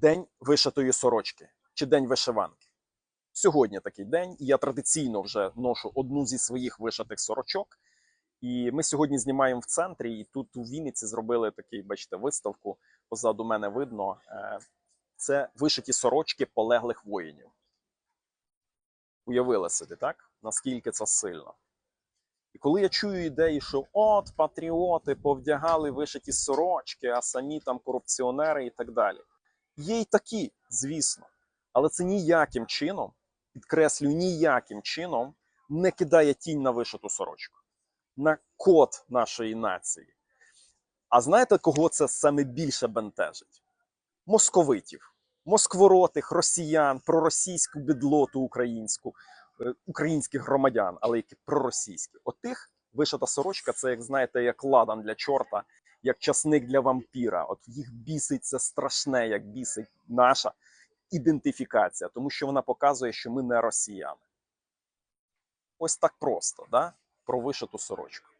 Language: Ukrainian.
День вишитої сорочки чи день вишиванки. Сьогодні такий день, і я традиційно вже ношу одну зі своїх вишитих сорочок. І ми сьогодні знімаємо в центрі, і тут у Вінниці зробили такий, бачите, виставку. Позаду мене видно. Е, Це вишиті сорочки полеглих воїнів. Уявили собі, так? Наскільки це сильно. І коли я чую ідеї, що от патріоти повдягали вишиті сорочки, а самі там корупціонери і так далі. Є й такі, звісно, але це ніяким чином, підкреслюю, ніяким чином не кидає тінь на вишиту сорочку, на код нашої нації. А знаєте, кого це саме більше бентежить? Московитів, москворотих, росіян, проросійську бідлоту українську, е, українських громадян, але які проросійські. Отих вишита сорочка це, як знаєте, як ладан для чорта, як часник для вампіра. От їх бісить це страшне, як бісить наша ідентифікація, тому що вона показує, що ми не росіяни. Ось так просто, да? про вишиту сорочку.